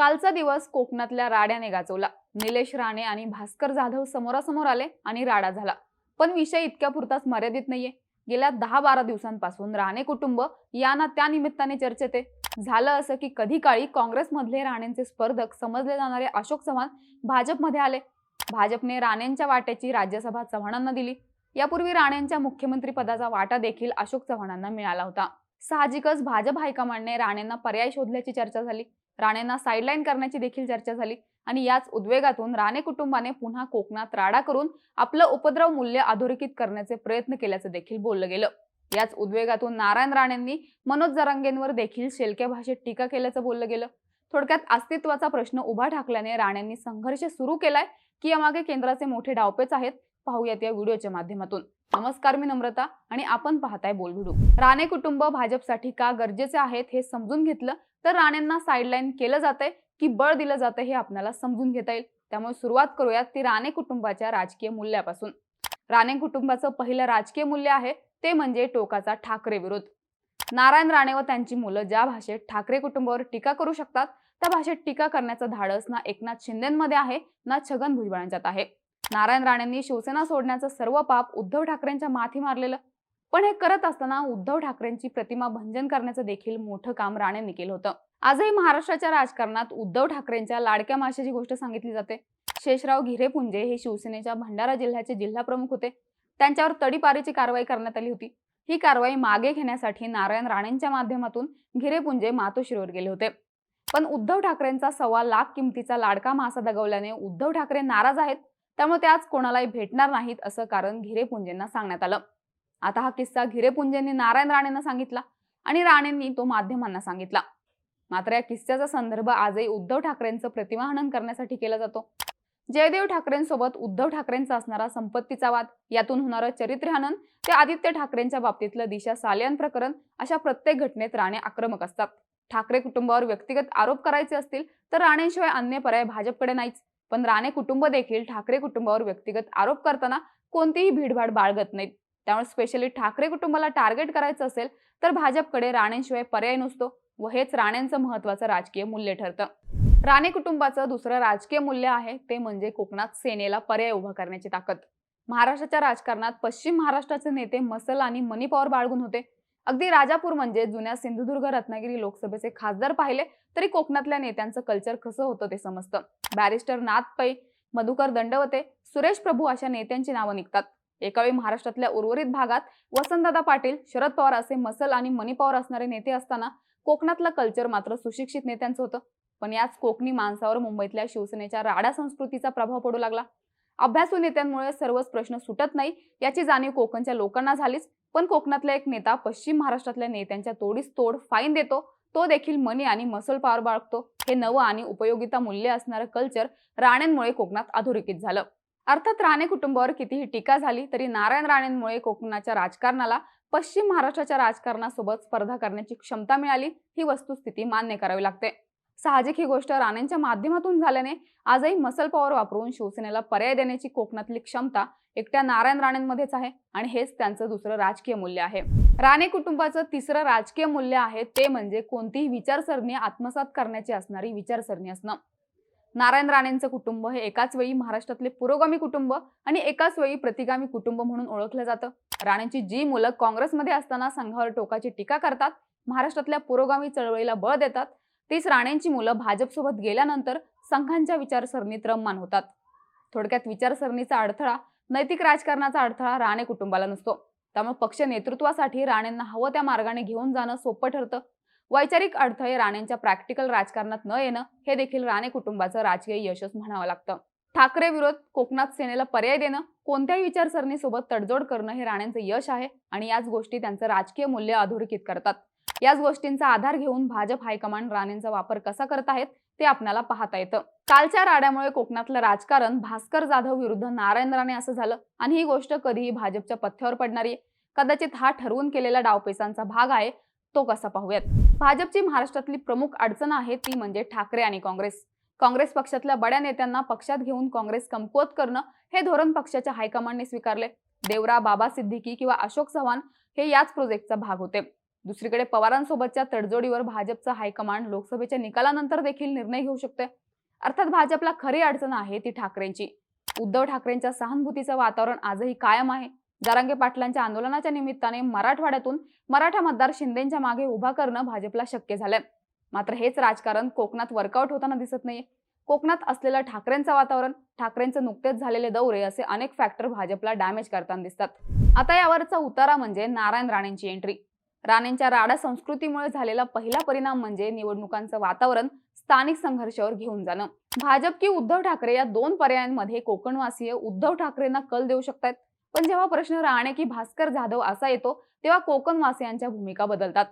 कालचा दिवस कोकणातल्या राड्याने गाजवला. निलेश राणे आणि भास्कर जाधव समोरासमोर आले आणि राडा झाला. पण विषय इतक्या पुरताच मर्यादित नाहीये. गेल्या दहा बारा दिवसांपासून राणे कुटुंब यांना त्या निमित्ताने चर्चेत आहे. झालं असं की कधी काळी काँग्रेसमधले राणेंचे स्पर्धक समजले जाणारे अशोक चव्हाण भाजपमध्ये आले. भाजपने राणेंच्या वाट्याची राज्यसभा चव्हाणांना दिली. यापूर्वी राणेंच्या मुख्यमंत्री पदाचा वाटा देखील अशोक चव्हाणांना मिळाला होता. साहजिकच भाजप हायकमांडने राणेंना पर्याय शोधल्याची चर्चा झाली. राणेंना साईडलाईन करण्याची देखील चर्चा झाली. आणि याच उद्वेगातून राणे कुटुंबाने पुन्हा कोकणात राडा करून आपलं उपद्रव मूल्य अधोरेखित करण्याचे प्रयत्न केल्याचं देखील बोललं गेलं. याच उद्वेगातून नारायण राणेंनी मनोज जरांगेंवर देखील शेलक्या भाषेत टीका केल्याचं बोललं गेलं. थोडक्यात अस्तित्वाचा प्रश्न उभा ठाकल्याने राणेंनी संघर्ष सुरू केलाय की यामागे केंद्राचे मोठे डावपेच आहेत पाहूयात या व्हिडिओच्या माध्यमातून. नमस्कार मी नम्रता आणि आपण पाहताय बोलभिडू राणे कुटुंब भाजपसाठी का गरजेचे आहेत हे समजून घेतलं तर राणेंना साईडलाईन केलं जातंय की बळ दिलं जातं हे आपल्याला समजून घेता येईल. त्यामुळे सुरुवात करूयात ती राणे कुटुंबाच्या राजकीय मूल्यापासून. राणे कुटुंबाचं पहिलं राजकीय मूल्य आहे ते म्हणजे टोकाचा ठाकरे विरोध. नारायण राणे व त्यांची मुलं ज्या भाषेत ठाकरे कुटुंबावर टीका करू शकतात त्या भाषेत टीका करण्याचं धाडस ना एकनाथ शिंदेमध्ये आहे ना छगन भुजबळांच्यात आहे. नारायण राणेंनी शिवसेना सोडण्याचं सर्व पाप उद्धव ठाकरेंच्या माथी मारलेलं. पण हे करत असताना उद्धव ठाकरेंची प्रतिमा भंजन करण्याचं देखील मोठं काम राणेंनी केलं होतं. आजही महाराष्ट्राच्या राजकारणात उद्धव ठाकरेंच्या लाडक्या माशाची गोष्ट सांगितली जाते. शेषराव घिरेपुंजे हे शिवसेनेच्या भंडारा जिल्ह्याचे जिल्हा प्रमुख होते. त्यांच्यावर तडीपारीची कारवाई करण्यात आली होती. ही कारवाई मागे घेण्यासाठी नारायण राणेंच्या माध्यमातून घिरेपुंजे मातोश्रीवर गेले होते. पण उद्धव ठाकरेंचा सव्वा लाख किमतीचा लाडका मासा दगवल्याने उद्धव ठाकरे नाराज आहेत. त्यामुळे ते आज कोणालाही भेटणार नाहीत असं कारण घिरेपुंजेंना सांगण्यात आलं. आता हा किस्सा घिरेपुंजेंनी नारायण राणेंना सांगितला आणि राणेंनी तो माध्यमांना सांगितला. मात्र या किस्स्याचा संदर्भ आजही उद्धव ठाकरेंचं प्रतिमाहनन करण्यासाठी केला जातो. जयदेव ठाकरेंसोबत उद्धव ठाकरेंचा असणारा संपत्तीचा वाद यातून होणारं चरित्रहनन ते आदित्य ठाकरेंच्या बाबतीतलं दिशा सालियान प्रकरण अशा प्रत्येक घटनेत राणे आक्रमक असतात. ठाकरे कुटुंबावर व्यक्तिगत आरोप करायचे असतील तर राणेंशिवाय अन्य पर्याय भाजपकडे नाहीच. पण राणे कुटुंब देखील ठाकरे कुटुंबावर व्यक्तिगत आरोप करताना कोणतीही भीडभाड बाळगत नाहीत. त्यामुळे स्पेशली ठाकरे कुटुंबाला टार्गेट करायचं असेल तर भाजपकडे राणेंशिवाय पर्याय नसतो व हेच राणेंचं महत्वाचं राजकीय मूल्य ठरतं. राणे कुटुंबाचं दुसरं राजकीय मूल्य आहे ते म्हणजे कोकणात सेनेला पर्याय उभा करण्याची ताकद. महाराष्ट्राच्या राजकारणात पश्चिम महाराष्ट्राचे नेते मसल आणि मनी पॉवर बाळगून होते. अगदी राजापूर म्हणजे जुन्या सिंधुदुर्ग रत्नागिरी लोकसभेचे खासदार पाहिले तरी कोकणातल्या नेत्यांचं कल्चर कसं होतं ते समजतं. बॅरिस्टर नाथ पै मधुकर दंडवते सुरेश प्रभू अशा नेत्यांची नावं निघतात. एकावेळी महाराष्ट्रातल्या उर्वरित भागात वसंतदादा पाटील शरद पवार असे मसल आणि मनी पॉवर असणारे नेते असताना कोकणातलं कल्चर मात्र सुशिक्षित नेत्यांचं होतं. पण याच कोकणी माणसावर मुंबईतल्या शिवसेनेच्या राडा संस्कृतीचा प्रभाव पडू लागला. अभ्यासू नेत्यांमुळे सर्वच प्रश्न सुटत नाही याची जाणीव कोकणच्या लोकांना झालीच. पण कोकणातला एक नेता पश्चिम महाराष्ट्रातल्या नेत्यांच्या तोडीस तोड फाईन देतो तो देखील मनी आणि मसल पॉवर बाळगतो. हे नवं आणि उपयोगिता मूल्य असणारं कल्चर राणेंमुळे कोकणात अधोरेखित झालं. अर्थात राणे कुटुंबावर कितीही टीका झाली तरी नारायण राणेंमुळे कोकणाच्या राजकारणाला पश्चिम महाराष्ट्राच्या राजकारणासोबत स्पर्धा करण्याची क्षमता मिळाली ही वस्तुस्थिती मान्य करावी लागते. साहजिक ही गोष्ट राणेंच्या माध्यमातून झाल्याने आजही मसल पॉवर वापरून शिवसेनेला पर्याय देण्याची कोकणातली क्षमता एकट्या नारायण राणेंमध्येच आहे आणि हेच त्यांचं दुसरं राजकीय मूल्य आहे. राणे कुटुंबाचं तिसरं राजकीय मूल्य आहे ते म्हणजे कोणतीही विचारसरणी आत्मसात करण्याची असणारी विचारसरणी असणं. नारायण राणेंचं कुटुंब हे एकाच वेळी महाराष्ट्रातले पुरोगामी कुटुंब आणि एकाच वेळी प्रतिगामी कुटुंब म्हणून ओळखलं जातं. राणेंची जी मुलं काँग्रेसमध्ये असताना संघावर टोकाची टीका करतात महाराष्ट्रातल्या पुरोगामी चळवळीला बळ देतात तीच राणेंची मुलं भाजपसोबत गेल्यानंतर संघांच्या विचारसरणीत रममान होतात. थोडक्यात विचारसरणीचा अडथळा नैतिक राजकारणाचा अडथळा राणे कुटुंबाला नसतो. त्यामुळे पक्ष नेतृत्वासाठी राणेंना हवं त्या मार्गाने घेऊन जाणं सोपं ठरतं. वैचारिक अडथळे राणेंच्या प्रॅक्टिकल राजकारणात न येणं हे देखील राणे कुटुंबाचं राजकीय यशच म्हणावं लागतं. ठाकरे विरोध कोकणात सेनेला पर्याय देणं कोणत्याही विचारसरणीसोबत तडजोड करणं हे राणेंचं यश आहे आणि याच गोष्टी त्यांचं राजकीय मूल्य अधोरेखित करतात. याच गोष्टींचा आधार घेऊन भाजप हायकमांड राणेंचा वापर कसा करत आहेत ते आपल्याला पाहता येतं. कालच्या राड्यामुळे कोकणातलं राजकारण भास्कर जाधव विरुद्ध नारायण राणे असं झालं आणि ही गोष्ट कधीही भाजपच्या पथ्यावर पडणारी कदाचित हा ठरवून केलेल्या डावपेचांचा भाग आहे तो कसा पाहूयात? भाजपची महाराष्ट्रातली प्रमुख अडचण आहे ती म्हणजे ठाकरे आणि काँग्रेस. काँग्रेस पक्षातल्या बड्या नेत्यांना पक्षात घेऊन काँग्रेस कमकुवत करणं हे धोरण पक्षाच्या हायकमांडने स्वीकारले. देवरा बाबा सिद्दीकी किंवा अशोक चव्हाण हे याच प्रोजेक्टचा भाग होते. दुसरीकडे पवारांसोबतच्या तडजोडीवर भाजपचं हायकमांड लोकसभेच्या निकालानंतर देखील निर्णय घेऊ शकते. अर्थात भाजपला खरी अडचण आहे ती ठाकरेंची. उद्धव ठाकरेंच्या सहानुभूतीचं वातावरण आजही कायम आहे. जारांगे पाटलांच्या आंदोलनाच्या निमित्ताने मराठवाड्यातून मराठा मतदार शिंदेच्या मागे उभा करणं भाजपला शक्य झालंय. मात्र हेच राजकारण कोकणात वर्कआउट होताना दिसत नाहीये. कोकणात असलेलं ठाकरेंचं वातावरण ठाकरेंचे नुकतेच झालेले दौरे असे अनेक फॅक्टर भाजपला डॅमेज करताना दिसतात. आता यावरचा उतारा म्हणजे नारायण राणेंची एंट्री राणेंच्या राडा संस्कृतीमुळे झालेला पहिला परिणाम म्हणजे निवडणुकांचं वातावरण स्थानिक संघर्षावर घेऊन जाणं. भाजप की उद्धव ठाकरे या दोन पर्यायांमध्ये कोकणवासीय उद्धव ठाकरेंना कल देऊ शकतात पण जेव्हा प्रश्न राणे की भास्कर जाधव असा येतो तेव्हा कोकणवासियांच्या भूमिका बदलतात.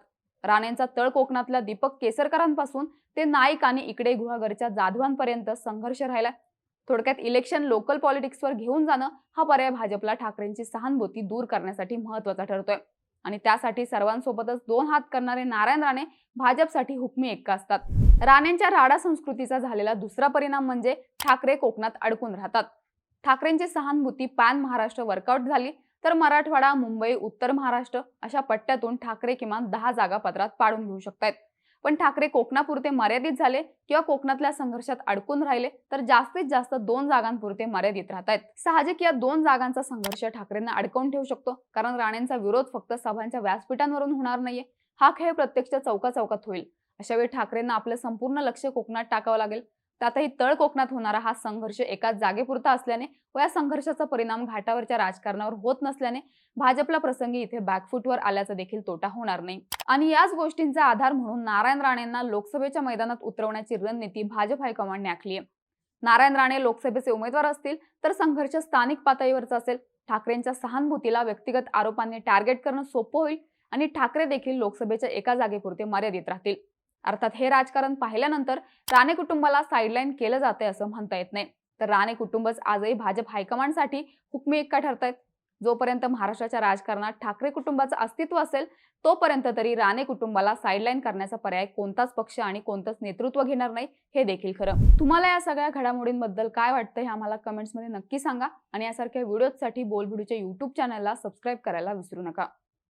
राणेंचा तळ कोकणातल्या दीपक केसरकरांपासून ते नाईक आणि इकडे गुहागरच्या जाधवांपर्यंत संघर्ष राहिला थोडक्यात इलेक्शन लोकल पॉलिटिक्सवर घेऊन जाणं हा पर्याय भाजपला ठाकरेंची सहानुभूती दूर करण्यासाठी महत्त्वाचा ठरतोय. आणि त्यासाठी सर्वांसोबतच दोन हात करणारे नारायण राणे भाजपसाठी हुकमी एक्का असतात. राणेंच्या राडा संस्कृतीचा झालेला दुसरा परिणाम म्हणजे ठाकरे कोकणात अडकून राहतात. ठाकरेंची सहानुभूती पॅन महाराष्ट्र वर्कआउट झाली तर मराठवाडा मुंबई उत्तर महाराष्ट्र अशा पट्ट्यातून ठाकरे किमान दहा जागा पत्रात पाडून घेऊ शकतात पण ठाकरे कोकणापुरते मर्यादित झाले किंवा कोकणातल्या संघर्षात अडकून राहिले तर जास्तीत जास्त दोन जागांपुरते मर्यादित राहत आहेत साहजिक या दोन जागांचा संघर्ष ठाकरेंना अडकवून ठेवू शकतो कारण राणेंचा विरोध फक्त सभांच्या व्यासपीठांवरून होणार नाहीये. हा खेळ प्रत्यक्ष चौका चौकात होईल. अशा वेळी ठाकरेंना आपलं संपूर्ण लक्ष कोकणात टाकावं लागेल. त्यातही तळ कोकणात होणारा हा संघर्ष एकाच जागेपुरता असल्याने व या संघर्षाचा परिणाम घाटावरच्या राजकारणावर होत नसल्याने भाजपला प्रसंगी इथे बॅकफूटवर आल्याचा देखील तोटा होणार नाही. आणि याच गोष्टींचा आधार म्हणून नारायण राणेंना लोकसभेच्या मैदानात उतरवण्याची रणनीती भाजप हायकमांडने आखली आहे. नारायण राणे लोकसभेचे उमेदवार असतील तर संघर्ष स्थानिक पातळीवरचा असेल. ठाकरेंच्या सहानुभूतीला व्यक्तिगत आरोपांनी टार्गेट करणं सोपं होईल आणि ठाकरे देखील लोकसभेच्या एका जागेपुरते मर्यादित राहतील. अर्थात हे राजकारण पाहिल्यानंतर राणे कुटुंबाला साईडलाईन केलं जाते असं म्हणता येत नाही. तर राणे कुटुंबच आजही भाजप हायकमांडसाठी हुकमी एक्का ठरतायत जोपर्यंत महाराष्ट्राच्या राजकारणात ठाकरे कुटुंबाचं अस्तित्व असेल तोपर्यंत तरी राणे कुटुंबाला साईडलाईन करण्याचा पर्याय कोणताच पक्ष आणि कोणतंच नेतृत्व घेणार नाही हे देखील खरं. तुम्हाला या सगळ्या घडामोडींबद्दल काय वाटतं हे आम्हाला कमेंट्समध्ये नक्की सांगा आणि यासारख्या व्हिडिओजसाठी बोलभिडूच्या युट्यूब चॅनलला सबस्क्राईब करायला विसरू नका.